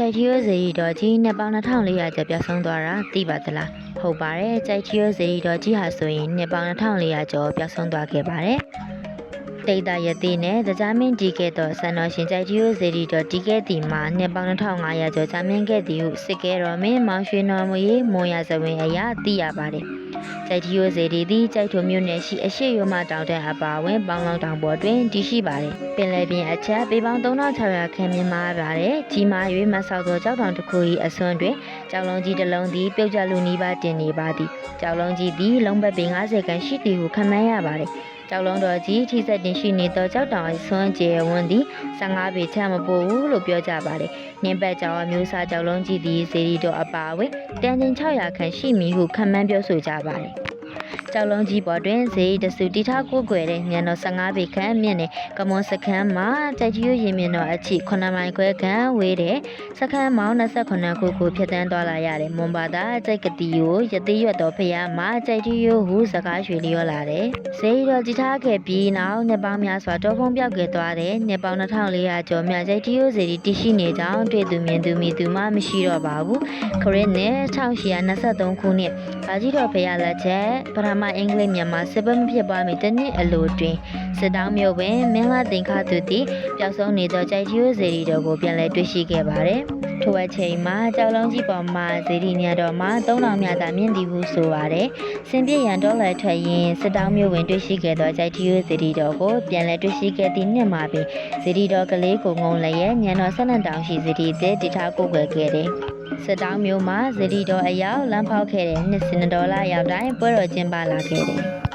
ကြိုက်ထီရိုဇေရီတော်ကြီးနှစ်ပေါင်း2400ကျော်ပြောက်ဆုံးသွားတာသိပါသလားဟုတ်ပါတယ်ကြိုက်ထီရိုဇေရီတော်ကြီးဟာဆိုရင်နှစ်ပေါင်း2400ကျော်ပြောက်ဆုံးသွားခဲ့ပါတယ်တိတ်တာရသေးနဲ့တကြားမင်းကြီးခဲ့သောဆန်တော်ရှင်ကြိုက်ထီရိုဇေရီတော်တီးခဲ့သည်မှာနှစ်ပေါင်း2500ကျော်ကြာမြင့်ခဲ့သည်ဟုစစ်ကဲတော်မင်းမောင်ရွှေတော်မူရေးမွန်ရဇဝင်အရာသိရပါတယ် ကြိုက်ထီရိုဇေရီသည်ကြိုက်ထုံမြို့နယ်ရှိအရှိရွမတောင်တဲ့အပါအဝင်ပေါင်းလောင်းတောင်ပေါ်တွင်တည်ရှိပါတယ်ပင်လယ်ပြင်အချက်ပေပေါင်း3600ခန့်မြင့်မားပါတယ်ကြီးမား၍မဆောက်သောကြောက်တောင်တစ်ခု၏အစွန်းတွင်ကြောက်လုံးကြီးတစ်လုံးသည်ပြုတ်ကျလူနီးပါးတင်နေပါသည်ကြောက်လုံးကြီးသည်လုံးပတ်ပင်90ခန့်ရှိသည်ဟုခန့်မှန်းရပါသည် ကြောက်လုံးတော်ကြီးထိစက်တင်ရှိနေသောကြောက်တောင်အစွန်းကျယ်ဝန်းသည်15ပေချမပိုဘူးလို့ပြောကြပါတယ်နင်းပတ်ကြောင်အမျိုးအစားကြောက်လုံးကြီးသည်စေရီတော်အပါအဝင်တန်ချိန်600ခန့်ရှိမည်ဟုခန့်မှန်းပြောဆိုကြပါတယ် ကြောက်လုံးကြီးပေါ်တွင်ဇေယီတဆူတီထားကိုကွယ်တဲ့ညံတော်15ပေခန့်မြင့်တဲ့ကမွန်စခန်းမှာကြိုက်ကြီးရင်မြင့်တော်အချိ9မိုင်ခွဲခန့်ဝေးတဲ့စခန်းမောင်း28ခုကိုဖြတ်တန်းသွားလာရတဲ့မွန်ဘာသာကြိုက်ကတိကိုရသေးရွတ်တော်ဖျားမှာကြိုက်ကြီးရိုးဟုစကားရွှေလျောလာတယ်ဇေယီတော်ကြည်ထားခဲ့ပြီးနောက်နှစ်ပေါင်းများစွာတောဖုံးပြောက်ခဲ့သွားတဲ့နှစ်ပေါင်း2400ကျော်မြကြိုက်ကြီးရိုးစီတီရှိနေကြောင်းတွေ့သူမြင်သူမိသူမှမရှိတော့ပါဘူးခရစ်နှစ်1823ခုနှစ်ဘာကြီးတော်ဖျားလက်ချက်ပထမအင်္ဂလိပ်မြန်မာစစ်ပွဲမဖြစ်ပွားမီတစ်နှစ်အလိုတွင်စစ်တောင်းမြို့ပင်မင်းလာတင်ခါသူသည်ပျောက်ဆုံးနေသောကြိုက်ကြီးရိုးစီတော်ကိုပြန်လည်တွေ့ရှိခဲ့ပါတယ်ထိုအချိန်မှာကြောက်လုံးကြီးပေါ်မှာဇေဒီညတော်မှာ3000မြတ်သာမြင့်သည်ဟုဆိုပါတယ်စင်ပြည့်ရန်တော်လည်းထွက်ရင်စစ်တောင်းမြို့ဝင်တွေ့ရှိခဲ့သောကြိုက်ကြီးရိုးဇေဒီတော်ကိုပြန်လည်တွေ့ရှိခဲ့သည့်နှစ်မှာပင်ဇေဒီတော်ကလေးကိုငုံလည်းရဲ့ညံတော်ဆက်နံတောင်ရှိဇေဒီတဲ့တထားကိုယ်ွယ်ခဲ့တယ် စစ်တောင်းမျိုးမှာဇဒီတော်အယောက်လမ်းဖောက်ခဲ့တဲ့နှစ်စင်ဒေါ်လာရောက်တိုင်းပွဲတော်ကျင်းပလာခဲ့တယ်